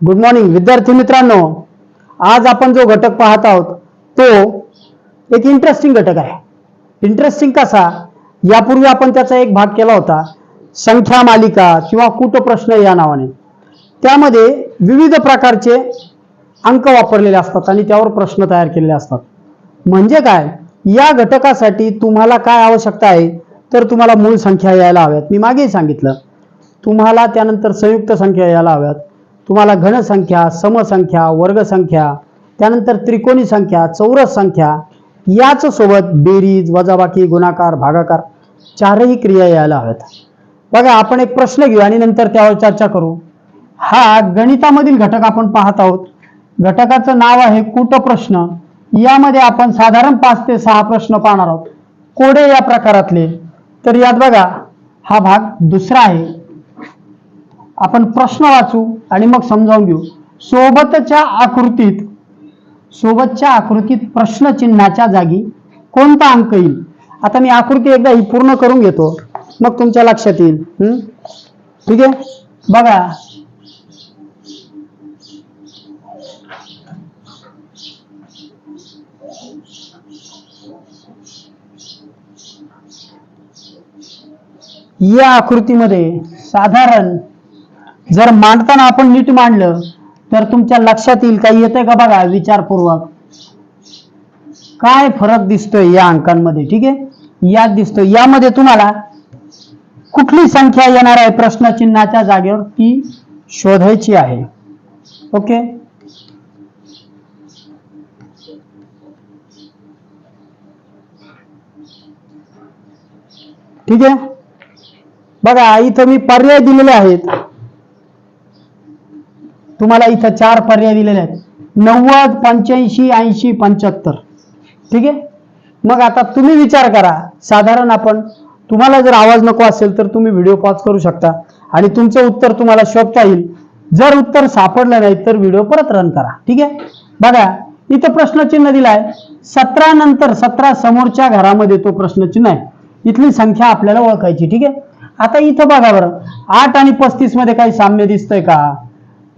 Good morning विद्यार्थी मित्रांनो. आज आपण जो घटक पाहत आहोत तो एक इंटरेस्टिंग घटक आहे. इंटरेस्टिंग कसा? यापूर्वी आपण त्याचा एक भाग केला होता संख्या मालिका किंवा कूटप्रश्न या नावाने. त्यामध्ये विविध प्रकारचे अंक वापरलेले असतात आणि त्यावर प्रश्न तयार केलेले असतात. म्हणजे काय? या घटकासाठी तुम्हाला काय आवश्यकता आहे? तर तुम्हाला मूळ संख्या यायला हव्यात. मी मागेही सांगितलं. तुम्हाला त्यानंतर संयुक्त संख्या यायला हव्यात. तुम्हाला घनसंख्या समसंख्या वर्गसंख्या त्यानंतर त्रिकोणी संख्या चौरस संख्या याच सोबत बेरीज वजाबाकी गुणाकार भागाकार चारही क्रिया यायला हव्यात. बघा आपण एक प्रश्न घेऊ आणि नंतर त्यावर चर्चा करू. हा गणितामधील घटक आपण पाहत आहोत. घटकाचं नाव आहे कूटप्रश्न. यामध्ये आपण साधारण पाच ते सहा प्रश्न पाहणार आहोत. कोडे या प्रकारातले. तर यात बघा हा भाग दुसरा आहे. आपण प्रश्न वाचू आणि मग समजावून घेऊ. सोबतच्या आकृतीत सोबतच्या आकृतीत प्रश्नचिन्हाच्या जागी कोणता अंक येईल? आता मी आकृती एकदा ही पूर्ण करून घेतो. मग तुमच्या लक्षात येईल. ठीक आहे? बघा. या आकृतीमध्ये साधारण जर मांडताना आपण नीट मांडलं तर तुमच्या लक्षात येईल काही येतंय का बघा? विचारपूर्वक. काय फरक दिसतोय या अंकांमध्ये? ठीक आहे? यात दिसतोय. यामध्ये तुम्हाला कुठली संख्या येणार आहे प्रश्नचिन्हाच्या जागेवर? ती शोधायची आहे. ओके? ठीक आहे? बघा इथं मी पर्याय दिलेले आहेत. तुम्हाला इथं चार पर्याय दिलेले आहेत. नव्वद पंच्याऐंशी ऐंशी पंच्याहत्तर. ठीक आहे? मग आता तुम्ही विचार करा. साधारण आपण तुम्हाला जर आवाज नको असेल तर तुम्ही व्हिडिओ पॉज करू शकता. आणि तुमचं उत्तर तुम्हाला शोधता येईल. जर उत्तर सापडलं नाही तर व्हिडिओ परत रन करा. ठीक आहे? बघा इथं प्रश्नचिन्ह दिलाय. सतरा नंतर सतरा समोरच्या घरामध्ये तो प्रश्नचिन्ह आहे. इथली संख्या आपल्याला ओळखायची. ठीक आहे? आता इथं बघा बरं. आठ आणि पस्तीसमध्ये काही साम्य दिसतंय का?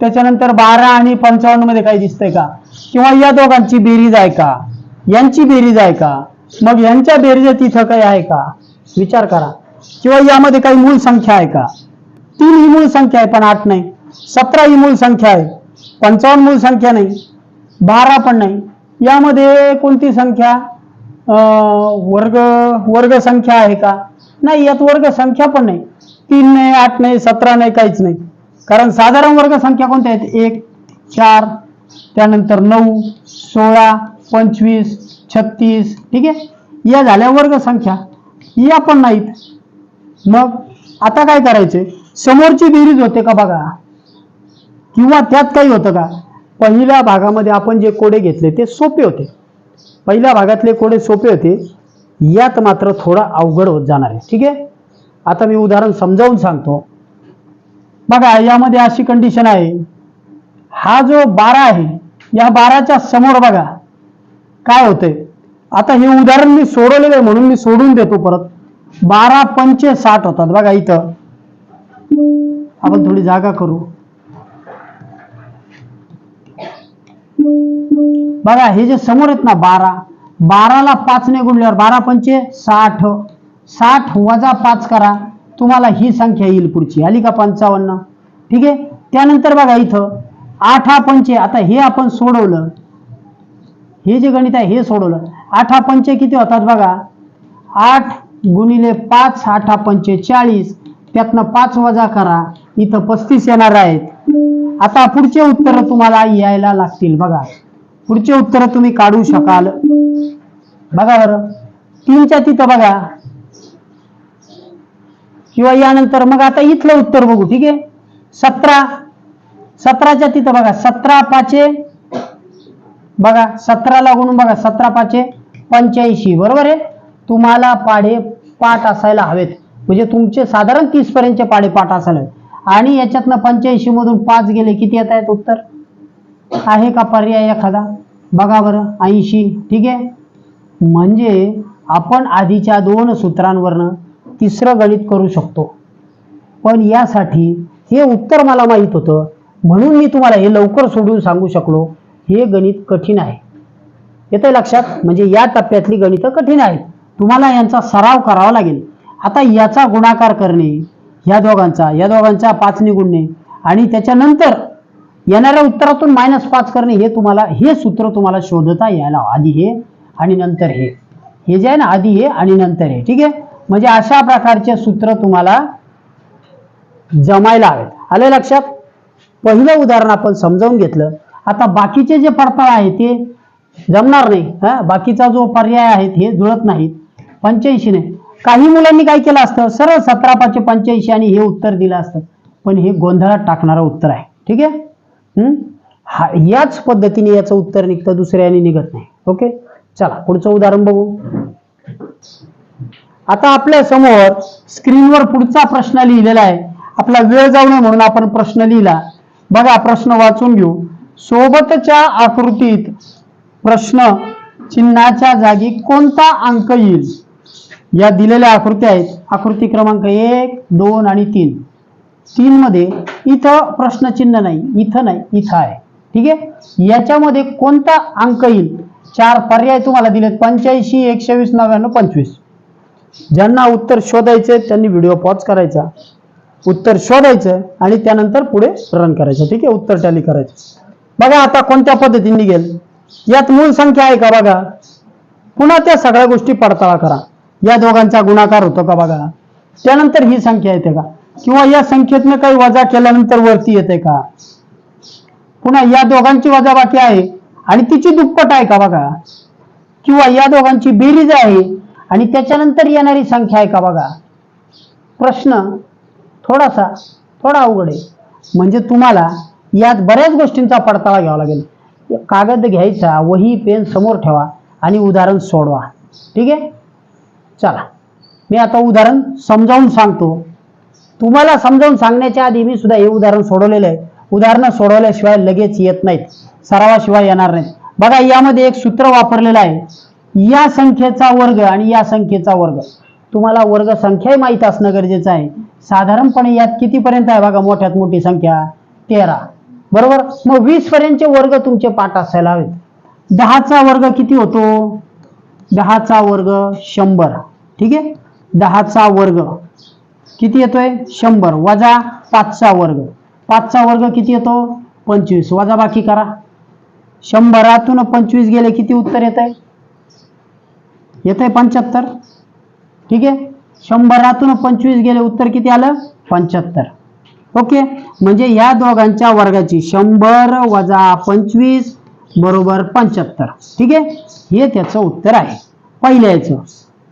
त्याच्यानंतर बारा आणि पंचावन्नमध्ये काही दिसतंय का? किंवा या दोघांची बेरीज आहे का? यांची बेरीज आहे का? मग यांच्या बेरीज इथं काही आहे का? विचार करा. किंवा यामध्ये काही मूळ संख्या आहे का? तीन ही मूळ संख्या आहे पण आठ नाही. सतरा ही मूळ संख्या आहे. पंचावन्न मूळ संख्या नाही. बारा पण नाही. यामध्ये कोणती संख्या? अं, वर्ग वर्ग संख्या आहे का? नाही यात वर्ग संख्या पण नाही. तीन नाही आठ नाही सतरा नाही काहीच नाही. कारण साधारण वर्ग संख्या कोणत्या आहेत? एक चार त्यानंतर नऊ सोळा पंचवीस छत्तीस ठीक आहे? या झाल्या वर्ग संख्या या पण नाहीत. मग आता काय करायचे समोरची बेरीज होते का बघा? किंवा त्यात काही होतं का? पहिल्या भागामध्ये आपण जे कोडे घेतले ते सोपे होते. पहिल्या भागातले कोडे सोपे होते. यात मात्र थोडा अवघड होत जाणार आहे. ठीक आहे? आता मी उदाहरण समजावून सांगतो. बघा यामध्ये अशी कंडिशन आहे. हा जो बारा आहे या बाराच्या समोर बघा काय होतंय? आता हे उदाहरण मी सोडवलेलं आहे म्हणून मी सोडून देतो परत. बारा पंचे साठ होतात. बघा इथं. आपण थोडी जागा करू. बघा हे जे समोर आहेत ना बारा बाराला पाचने गुणल्यावर बारा पंचे साठ. साठ वजा पाच करा. तुम्हाला ही संख्या येईल पुढची. आली का पंचावन्न? ठीक आहे? त्यानंतर बघा इथं आठा पंचे आता हे आपण सोडवलं. हे जे गणित आहे हे सोडवलं. आठा पंचे किती होतात बघा? आठ गुणिले पाच आठा पंचे चाळीस. त्यातनं पाच वजा करा. इथं पस्तीस येणार आहेत. आता पुढचे उत्तर तुम्हाला यायला लागतील बघा. पुढचे उत्तर तुम्ही काढू शकाल. बघा बरं. तीनच्या तिथं बघा. किंवा यानंतर मग आता इथलं उत्तर बघू ठीक आहे? सतरा. सतराच्या तिथं बघा सतरा पाचे बघा सतराला गुणून बघा सतरा पाचे पंच्याऐंशी बरोबर आहे? तुम्हाला पाढे पाठ असायला हवेत. म्हणजे तुमचे साधारण तीस पर्यंतचे पाढे पाठ असायला हवेत. आणि याच्यातनं पंच्याऐंशी मधून पाच गेले किती येत आहेत उत्तर? आहे का पर्याय एखादा? बघा बरं ऐंशी ठीक आहे? म्हणजे आपण आधीच्या दोन सूत्रांवरनं तिसरं गणित करू शकतो. पण यासाठी हे उत्तर मला माहीत होतं. म्हणून मी तुम्हाला हे लवकर सोडून सांगू शकलो हे गणित कठीण आहे. येतंय लक्षात? म्हणजे या टप्प्यातली गणितं कठीण आहेत. तुम्हाला यांचा सराव करावा लागेल. आता याचा गुणाकार करणे ह्या दोघांचा या दोघांचा पाचने गुणणे आणि त्याच्यानंतर येणाऱ्या उत्तरातून मायनस पाच करणे हे तुम्हाला हे सूत्र तुम्हाला शोधता यायला आधी हे आणि नंतर हे. हे जे आहे ना आधी हे आणि नंतर हे. ठीक आहे? म्हणजे अशा प्रकारचे सूत्र तुम्हाला जमायला हवेत. आले लक्षात? पहिलं उदाहरण आपण समजावून घेतलं. आता बाकीचे जे पडताळ आहे ते जमणार नाही. हा बाकीचा जो पर्याय आहेत हे जुळत नाहीत. पंच्याऐंशी नाही काही मुलांनी काय केलं असतं? सरळ सतरा पाचशे पंच्याऐंशी आणि हे उत्तर दिलं असतं. पण हे गोंधळात टाकणारं उत्तर आहे. ठीक आहे? हम्म? हा याच पद्धतीने याचं उत्तर निघतं दुसऱ्याने निघत नाही. ओके? चला पुढचं उदाहरण बघू. आता आपल्यासमोर स्क्रीनवर पुढचा प्रश्न लिहिलेला आहे. आपला वेळ जाऊ नये म्हणून आपण प्रश्न लिहिला. बघा प्रश्न वाचून घेऊ. सोबतच्या आकृतीत प्रश्न चिन्हाच्या जागी कोणता अंक येईल? या दिलेल्या आकृती आहेत. आकृती क्रमांक एक दोन आणि तीन. तीन मध्ये इथं प्रश्नचिन्ह नाही इथं नाही इथं आहे. ठीक आहे? याच्यामध्ये कोणता अंक येईल? चार पर्याय तुम्हाला दिलेत. पंच्याऐंशी एकशे वीस नव्याण्णव पंचवीस. ज्यांना उत्तर शोधायचे त्यांनी व्हिडिओ पॉज करायचा. उत्तर शोधायचं आणि त्यानंतर पुढे रन करायचं. ठीक आहे? उत्तर टॅली करायचं. बघा आता कोणत्या पद्धतीने निघेल. यात मूळ संख्या आहे का बघा? पुन्हा त्या सगळ्या गोष्टी पडताळा करा. या दोघांचा गुणाकार होतो का बघा? त्यानंतर ही संख्या येते का? किंवा या संख्येतनं काही वजा केल्यानंतर वरती येते का? पुन्हा या दोघांची वजाबाकी आहे आणि तिची दुप्पट आहे का बघा? किंवा या दोघांची बेरीज आहे आणि त्याच्यानंतर येणारी संख्या आहे का बघा? प्रश्न थोडासा थोडा अवघड आहे. म्हणजे तुम्हाला यात बऱ्याच गोष्टींचा पडताळा घ्यावा लागेल. कागद घ्यायचा वही पेन समोर ठेवा आणि उदाहरण सोडवा. ठीक आहे? चला. मी आता उदाहरण समजावून सांगतो. तुम्हाला समजावून सांगण्याच्या आधी मी सुद्धा हे उदाहरण सोडवलेलं आहे. उदाहरणं सोडवल्याशिवाय लगेच येत नाहीत. सरावाशिवाय येणार नाहीत. बघा यामध्ये एक सूत्र वापरलेलं आहे. या संख्येचा वर्ग आणि या संख्येचा वर्ग. तुम्हाला वर्ग संख्याही माहीत असणं गरजेचं आहे. साधारणपणे यात कितीपर्यंत आहे बघा मोठ्यात मोठी संख्या? तेरा. बरोबर? मग वीस पर्यंतचे वर्ग तुमचे पाठ असायला हवेत. दहाचा वर्ग किती होतो? दहाचा वर्ग शंभर. ठीक आहे? दहाचा वर्ग किती येतोय? शंभर. वजा पाचचा वर्ग. पाचचा वर्ग किती येतो? पंचवीस. वजा बाकी करा. शंभरातून पंचवीस गेले किती उत्तर येत आहे येत आहे पंच्याहत्तर? ठीक आहे? शंभरातून पंचवीस गेले उत्तर किती आलं? पंच्याहत्तर. ओके? म्हणजे या दोघांच्या वर्गाची शंभर वजा पंचवीस बरोबर पंच्याहत्तर. ठीक आहे? हे त्याचं उत्तर आहे. पहिल्या याचं.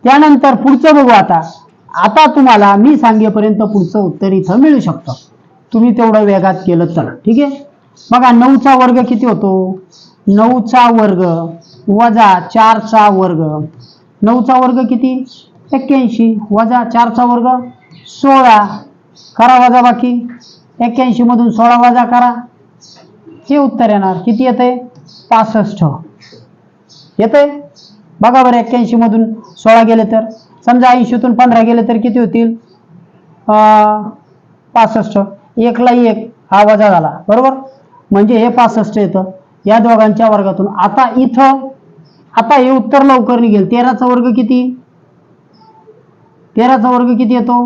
त्यानंतर पुढचं बघू आता. आता तुम्हाला मी सांगेपर्यंत पुढचं उत्तर इथं मिळू शकतं. तुम्ही तेवढं वेगात केलं तर. ठीक आहे? बघा नऊचा वर्ग किती होतो? नऊचा वर्ग वजा चारचा वर्ग नऊचा वर्ग किती? एक्क्याऐंशी. वजा चारचा वर्ग सोळा. करा वजा बाकी. एक्क्याऐंशीमधून सोळा वजा करा. हे उत्तर येणार. किती येते? पासष्ट. येते? बघा बरं एक्क्याऐंशीमधून सोळा गेले तर. समजा ऐंशीतून पंधरा गेले तर किती होतील? पासष्ट. एकला एक हा वजा झाला. बरोबर? म्हणजे हे पासष्ट येतं. या दोघांच्या वर्गातून. आता इथं आता हे उत्तर लवकर निघेल. तेराचा वर्ग किती? तेराचा वर्ग किती येतो?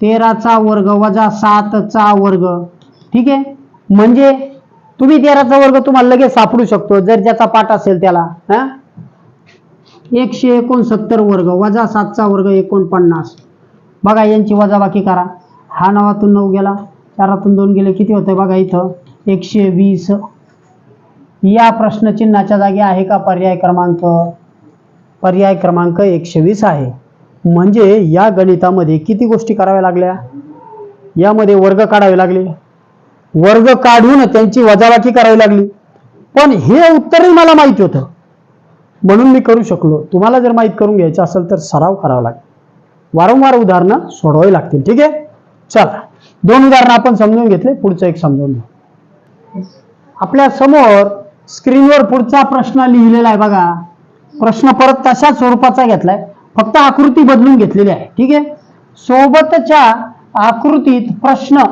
तेराचा वर्ग वजा सातचा वर्ग. ठीक आहे? म्हणजे तुम्ही तेराचा वर्ग तुम्हाला लगेच सापडू शकतो जर ज्याचा पाठ असेल त्याला. हा? एकशे एकोणसत्तर वर्ग वजा सातचा वर्ग एकोणपन्नास. बघा यांची वजाबाकी करा. हा नवातून नऊ गेला. चारातून दोन गेले. किती होतंय बघा इथं? एकशे वीस. या प्रश्नचिन्हाच्या जागी आहे का पर्याय क्रमांक? पर्याय क्रमांक एकशे वीस आहे. म्हणजे या गणितामध्ये किती गोष्टी कराव्या लागल्या? यामध्ये वर्ग काढावे लागले. वर्ग काढून त्यांची वजाबाकी करावी लागली. पण हे उत्तरही मला माहिती होतं. म्हणून मी करू शकलो. तुम्हाला जर माहीत करून घ्यायचं असेल तर सराव करावा लागेल. वारंवार उदाहरणं सोडवावी लागतील. ठीक आहे? चला. दोन उदाहरणं आपण समजून घेतले. पुढचं एक समजून घेऊ. आपल्यासमोर स्क्रीनवर पुढचा प्रश्न लिहिलेला आहे बघा. प्रश्न परत तशाच स्वरूपाचा घेतलाय. फक्त आकृती बदलून घेतलेली आहे. ठीक आहे? सोबतच्या आकृतीत प्रश्न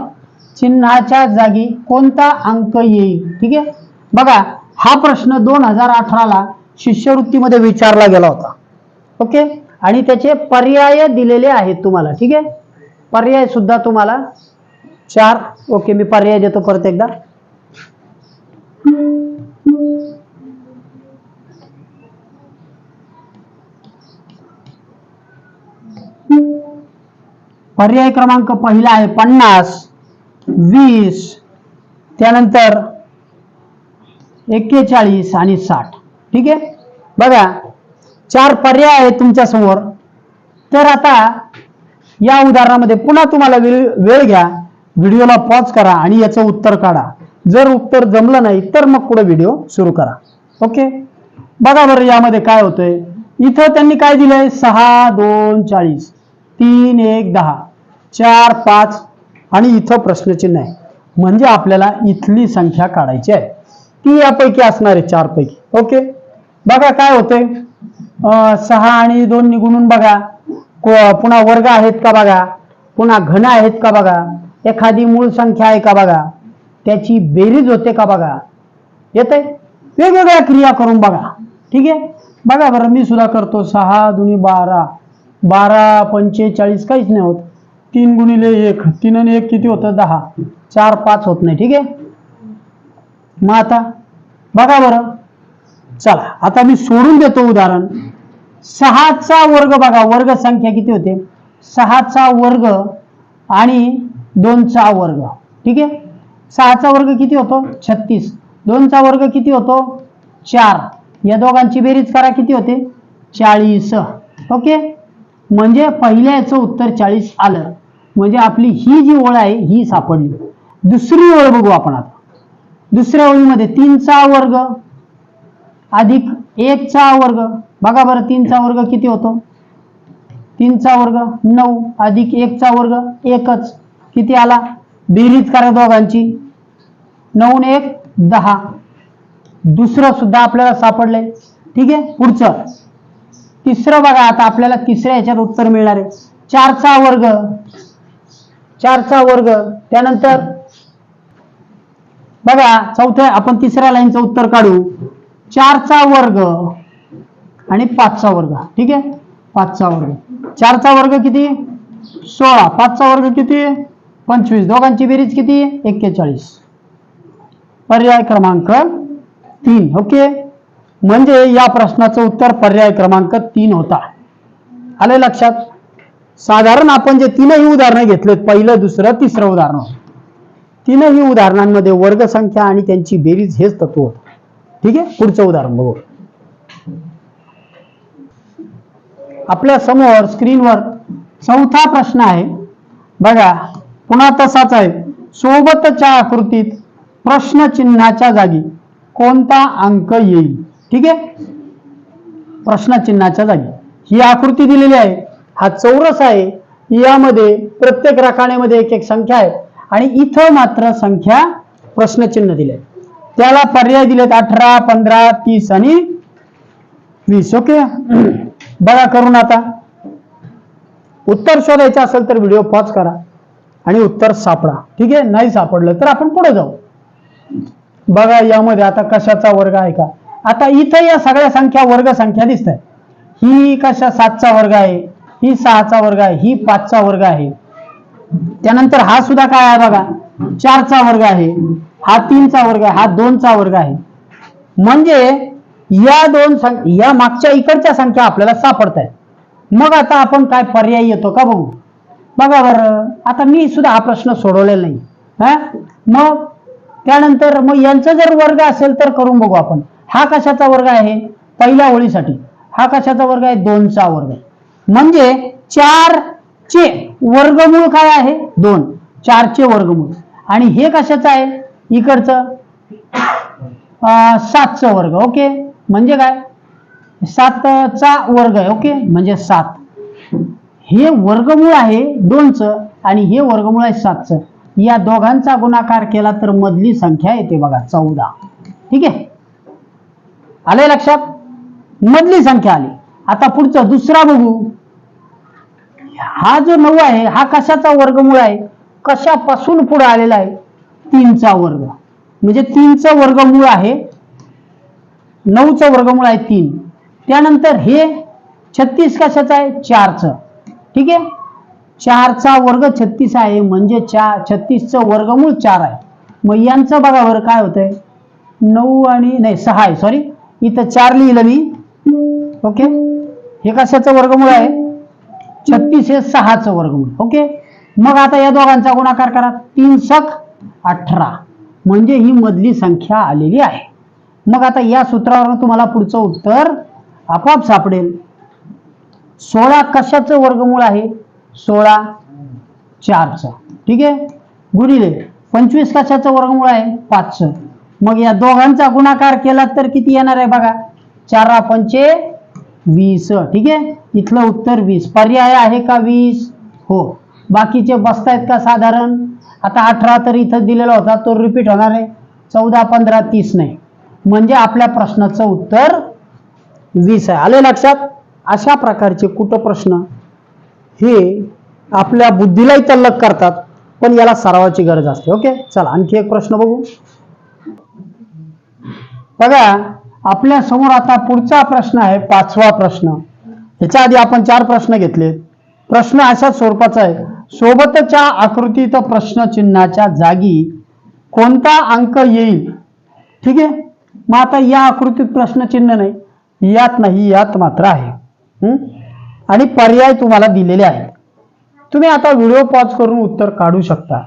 चिन्हाच्या जागी कोणता अंक येईल? ठीक आहे? बघा हा प्रश्न दोन हजार अठराला शिष्यवृत्तीमध्ये विचारला गेला होता. ओके? आणि त्याचे पर्याय दिलेले आहेत तुम्हाला. ठीक आहे? पर्याय सुद्धा तुम्हाला चार. ओके मी पर्याय देतो परत एकदा. पर्याय क्रमांक पहिला आहे पन्नास वीस त्यानंतर एक्केचाळीस आणि साठ. ठीक आहे? बघा चार पर्याय आहेत तुमच्यासमोर. तर आता या उदाहरणामध्ये पुन्हा तुम्हाला वेळ वेळ घ्या. व्हिडिओला पॉज करा आणि याचं उत्तर काढा. जर उत्तर जमलं नाही तर मग पुढे व्हिडिओ सुरू करा. ओके? बघा बरं यामध्ये काय होतंय. इथं त्यांनी काय दिलंय? सहा दोन चाळीस. तीन एक दहा. चार पाच आणि इथं प्रश्नचिन्ह आहे. म्हणजे आपल्याला इथली संख्या काढायची आहे. ती यापैकी असणार आहे चार पैकी ओके? बघा काय होते सहा आणि दोन निघून बघा. पुन्हा वर्ग आहेत का बघा? पुन्हा घन आहेत का बघा? एखादी मूळ संख्या आहे का बघा? त्याची बेरीज होते का बघा? येते वेगवेगळ्या क्रिया करून बघा. ठीक आहे? बघा बरं मी सुद्धा करतो. सहा दुनी बारा. बारा पंचेचाळीस काहीच नाही होत. तीन गुणिले एक. तीन आणि एक किती होतं? दहा. चार पाच होत नाही. ठीक आहे? मग आता बघा बरं. चला आता मी सोडून देतो उदाहरण. सहाचा वर्ग बघा. वर्ग संख्या किती होते? सहाचा वर्ग आणि दोनचा वर्ग. ठीक आहे? सहाचा वर्ग किती होतो? छत्तीस. दोनचा वर्ग किती होतो? चार. या दोघांची बेरीज करा. किती होते? चाळीस. ओके? म्हणजे पहिल्या याचं उत्तर चाळीस आलं. म्हणजे आपली ही जी ओळ आहे ही सापडली. दुसरी ओळ बघू आपण आता. दुसऱ्या ओळीमध्ये तीनचा वर्ग अधिक एकचा वर्ग. बघा बरं तीनचा वर्ग किती होतो? तीनचा वर्ग नऊ अधिक एकचा वर्ग एकच. किती आला? बेरीज करा दोघांची. नऊ एक दहा. दुसरं सुद्धा आपल्याला सापडलंय. ठीक आहे? पुढचं. तिसरं बघा आता आपल्याला तिसऱ्या ह्याच्यात उत्तर मिळणार आहे. चारचा वर्ग चारचा वर्ग त्यानंतर बघा चौथ्या आपण तिसऱ्या लाईनचं उत्तर काढू. चारचा वर्ग आणि पाचचा वर्ग ठीक आहे? पाचचा वर्ग. चारचा वर्ग किती? सोळा. पाचचा वर्ग किती? पंचवीस. दोघांची बेरीज किती? एक्केचाळीस. पर्याय क्रमांक तीन ओके? म्हणजे या प्रश्नाचं उत्तर पर्याय क्रमांक तीन होता. आले लक्षात? साधारण आपण जे तीनही उदाहरणं घेतलेत पहिलं दुसरं तिसरं उदाहरण. तीनही उदाहरणांमध्ये वर्गसंख्या आणि त्यांची बेरीज हेच तत्व होतं. ठीक आहे? पुढचं उदाहरण बघू. आपल्यासमोर स्क्रीनवर चौथा प्रश्न आहे. बघा पुन्हा तसाच आहे. सोबतच्या आकृतीत प्रश्न चिन्हाच्या जागी कोणता अंक येईल? ठीक आहे? प्रश्न चिन्हाच्या जागी. ही आकृती दिलेली आहे. हा चौरस आहे. यामध्ये प्रत्येक रकानेमध्ये एक एक संख्या आहे. आणि इथं मात्र संख्या प्रश्नचिन्ह दिले त्याला पर्याय दिलेत अठरा पंधरा तीस आणि वीस. ओके? बघा करून आता. उत्तर शोधायचं असेल तर व्हिडिओ पॉज करा. आणि उत्तर सापडा. ठीक आहे? नाही सापडलं तर आपण पुढे जाऊ. बघा यामध्ये आता कशाचा वर्ग आहे का? आता इथं या सगळ्या संख्या वर्ग संख्या दिसत ही कशा सातचा वर्ग आहे? ही सहाचा वर्ग आहे ही पाचचा वर्ग आहे. त्यानंतर हा सुद्धा काय आहे बघा? चारचा वर्ग आहे हा तीनचा वर्ग आहे हा दोनचा वर्ग आहे. म्हणजे या दोन या मागच्या इकडच्या संख्या आपल्याला सापडत आहेत मग आता आपण काय पर्याय येतो का बघू? बघा बरं आता मी सुद्धा हा प्रश्न सोडवलेला नाही. हा? मग त्यानंतर मग यांचा जर वर्ग असेल तर करून बघू आपण. हा कशाचा वर्ग आहे? पहिल्या ओळीसाठी. हा कशाचा वर्ग आहे? दोनचा वर्ग आहे. म्हणजे चार चे वर्गमूळ काय आहे? दोन. चारचे वर्गमूळ. आणि हे कशाचं आहे? इकडचं. अं, सातचं वर्ग ओके? म्हणजे काय? सातचा वर्ग आहे ओके? म्हणजे सात. हे वर्गमूळ आहे दोनचं आणि हे वर्गमूळ आहे सातचं. या दोघांचा गुणाकार केला तर मधली संख्या येते बघा चौदा. ठीक आहे? आलंय लक्षात? मधली संख्या आली. आता पुढचं दुसरा बघू. हा जो नऊ आहे हा कशाचा वर्गमूळ आहे? कशापासून पुढे आलेला आहे? तीनचा वर्ग. म्हणजे तीनचं वर्गमूळ आहे नऊचं वर्गमूळ आहे तीन. त्यानंतर हे छत्तीस कशाचं आहे? चारचं. ठीक आहे? चारचा वर्ग छत्तीस आहे म्हणजे चार छत्तीसचं वर्गमूळ चार आहे. मग यांचं बघा बरं काय होतंय. नऊ आणि नाही सहा आहे सॉरी इथं चार लिहिलं मी. ओके? हे कशाचं वर्गमूळ आहे? छत्तीस हे सहाचं वर्गमूळ ओके? मग आता या दोघांचा गुणाकार करा. तीन सख अठरा. म्हणजे ही मधली संख्या आलेली आहे. मग आता या सूत्रावरून तुम्हाला पुढचं उत्तर आपोआप सापडेल. सोळा कशाचं वर्गमूळ आहे? सोळा चारचं. ठीक आहे? गुणिले पंचवीस कशाचं वर्गमूळ आहे? पाचचं. मग या दोघांचा गुणाकार केला तर किती येणार आहे बघा? चारा पंचे वीस. ठीक आहे? इथलं उत्तर वीस. पर्याय आहे का वीस? हो. बाकीचे बसतायत का साधारण? आता अठरा तर इथं दिलेला होता तो रिपीट होणार आहे. चौदा पंधरा तीस नाही. म्हणजे आपल्या प्रश्नाचं उत्तर वीस आहे. आले लक्षात? अशा प्रकारचे कुठं प्रश्न? हे आपल्या बुद्धीलाही तल्लक करतात पण याला सरावाची गरज असते. ओके? चला आणखी एक प्रश्न बघू. बघा आपल्यासमोर आता पुढचा प्रश्न आहे पाचवा प्रश्न. ह्याच्या आधी आपण चार प्रश्न घेतले. प्रश्न अशा स्वरूपाचा आहे. सोबतच्या आकृतीत प्रश्नचिन्हाच्या जागी कोणता अंक येईल? ठीक आहे? मग आता या आकृतीत प्रश्नचिन्ह नाही. यात नाही यात मात्र आहे. आणि पर्याय तुम्हाला दिलेले आहे तुम्ही आता व्हिडिओ पॉज करून उत्तर काढू शकता.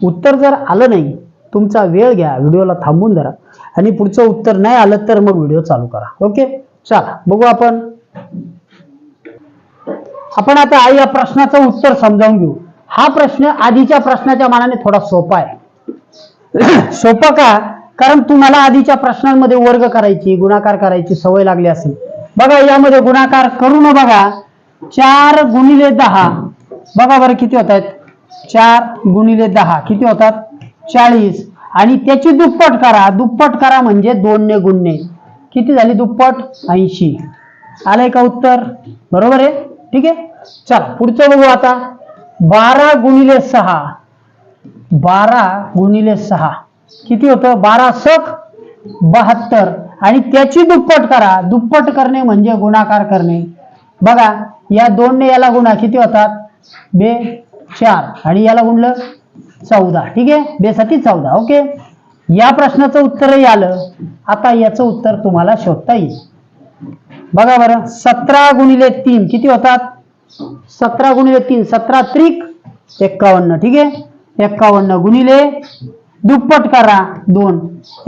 उत्तर जर आलं नाही तुमचा वेळ घ्या. व्हिडिओला थांबून धरा. आणि पुढचं उत्तर नाही आलं तर मग व्हिडिओ चालू करा. ओके चला बघू आपण. आपण आता आई या प्रश्नाचं उत्तर समजावून घेऊ. हा प्रश्न आधीच्या प्रश्नाच्या मानाने थोडा सोपा आहे. सोपं का? कारण तुम्हाला आधीच्या प्रश्नांमध्ये वर्ग करायची गुणाकार करायची सवय लागली असेल. बघा यामध्ये गुणाकार करू न बघा. चार गुणिले दहा. बघा बरं किती होत आहेत चार गुणिले दहा. किती होतात? चाळीस. आणि त्याची दुप्पट करा. दुप्पट करा म्हणजे दोनने गुणने. किती झाली दुप्पट? ऐंशी. आलंय का उत्तर? बरोबर आहे? ठीक आहे? चला पुढचं बघू आता. बारा गुणिले सहा. बारा गुणिले सहा. किती होतं? बारा सख बहात्तर. आणि त्याची दुप्पट करा. दुप्पट करणे म्हणजे गुणाकार करणे. बघा या दोनने याला गुणा किती होतात? बे चार. आणि याला गुणलं? चौदा ठीक आहे? बेसाठी चौदा ओके? या प्रश्नाचं उत्तरही आलं. आता याचं उत्तर तुम्हाला शोधता येईल. बघा बरं सतरा गुणिले तीन किती होतात? सतरा गुणिले तीन सतरा त्रिक एक्कावन्न ठीक आहे? एक्कावन्न गुणिले दुप्पट करा दोन.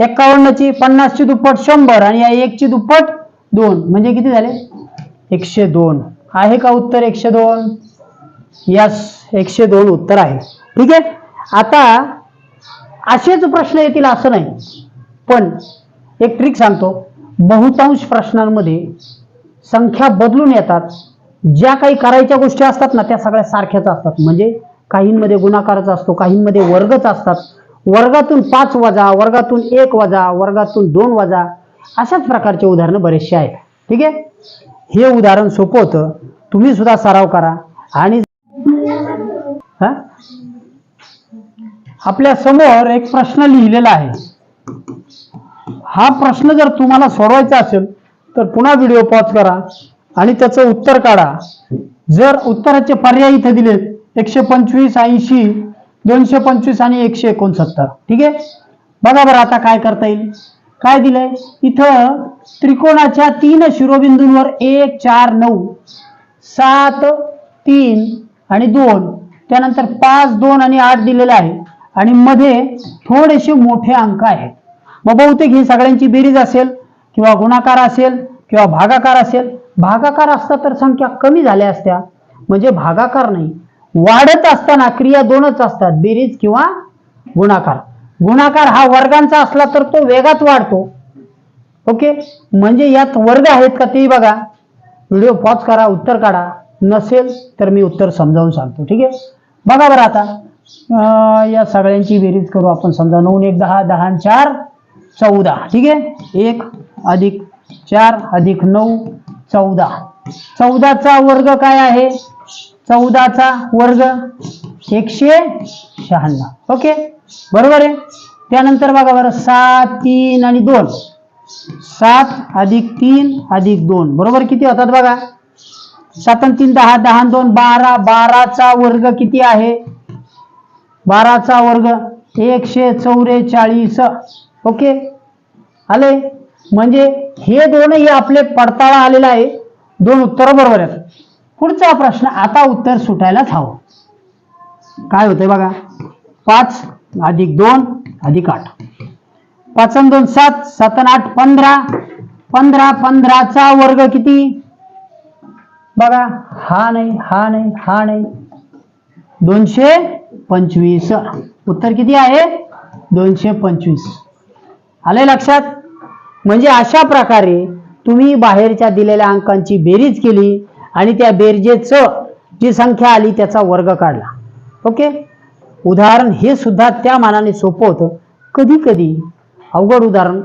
एक्कावन्नची पन्नासची दुप्पट शंभर आणि या एकची दुप्पट दोन. म्हणजे किती झाले? एकशे दोन. आहे का उत्तर एकशे दोन? यस एकशे दोन उत्तर आहे. ठीक आहे? आता असेच प्रश्न येतील असं नाही. पण एक ट्रिक सांगतो. बहुतांश प्रश्नांमध्ये संख्या बदलून येतात. ज्या काही करायच्या गोष्टी असतात ना त्या सगळ्या सारख्याच असतात. म्हणजे काहींमध्ये गुणाकारच असतो काहींमध्ये वर्गच असतात. वर्गातून पाच वजा वर्गातून एक वजा वर्गातून दोन वजा अशाच प्रकारचे उदाहरणं बरेचसे आहेत. ठीक आहे? हे उदाहरण सोपं होतं. तुम्ही सुद्धा सराव करा. आणि हा? आपल्यासमोर एक प्रश्न लिहिलेला आहे. हा प्रश्न जर तुम्हाला सोडवायचा असेल तर पुन्हा व्हिडिओ पॉज करा आणि त्याचं उत्तर काढा. जर उत्तराचे पर्याय इथे दिलेत एकशे पंचवीस ऐंशी दोनशे पंचवीस आणि एकशे एकोणसत्तर. ठीक आहे? बघा बरं आता काय करता येईल. काय दिलंय? इथं त्रिकोणाच्या तीन शिरोबिंदूंवर एक चार नऊ सात तीन आणि दोन. त्यानंतर पाच दोन आणि आठ दिलेलं आहे. आणि मध्ये थोडेसे मोठे अंक आहेत. मग बहुतेक ही सगळ्यांची बेरीज असेल किंवा गुणाकार असेल किंवा भागाकार असेल. भागाकार असता तर संख्या कमी झाल्या असत्या. म्हणजे भागाकार नाही. वाढत असताना क्रिया दोनच असतात बेरीज किंवा गुणाकार. गुणाकार हा वर्गांचा असला तर तो वेगात वाढतो. ओके? म्हणजे यात वर्ग आहेत का ते बघा. व्हिडिओ पॉज करा उत्तर काढा. नसेल तर मी उत्तर समजावून सांगतो. ठीक आहे? बघा बरं आता. या सगळ्यांची बेरीज करू आपण. समजा नऊ एक दहा दहा चार चौदा. ठीक आहे? एक अधिक चार अधिक नऊ चौदा. चौदाचा वर्ग काय आहे? चौदाचा वर्ग एकशे शहाण्णव. ओके? बरोबर आहे? त्यानंतर बघा बरं सात तीन आणि दोन. सात अधिक तीन अधिक दोन. बरोबर किती होतात बघा? सात आणि तीन दहा दहा दोन बारा. बाराचा वर्ग किती आहे? बाराचा वर्ग एकशे चौवेचाळीस ओके? आले? म्हणजे हे दोनही आपले पडताळा आलेला आहे. दोन उत्तर बरोबर आहेत. पुढचा प्रश्न आता उत्तर सुटायलाच हवं काय होतंय बघा? पाच अधिक दोन अधिक आठ. पाच आणि दोन सात. सात आठ पंधरा. पंधरा पंधराचा वर्ग किती? बघा हा नाही हा नाही हा नाही. दोनशे पंचवीस. उत्तर किती आहे? दोनशे पंचवीस. आले लक्षात? म्हणजे अशा प्रकारे तुम्ही बाहेरच्या दिलेल्या अंकांची बेरीज केली आणि त्या बेरजेचं जी संख्या आली त्याचा वर्ग काढला. ओके? उदाहरण हे सुद्धा त्या मानाने सोपं होतं. कधी कधी अवघड उदाहरण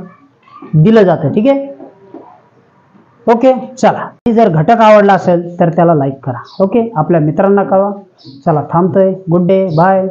दिलं जातं. ठीक आहे? ओके? चला. जर घटक आवडला असेल तर त्याला लाईक करा. ओके? आपल्या मित्रांना कळवा. चला थांबतोय. Good day bye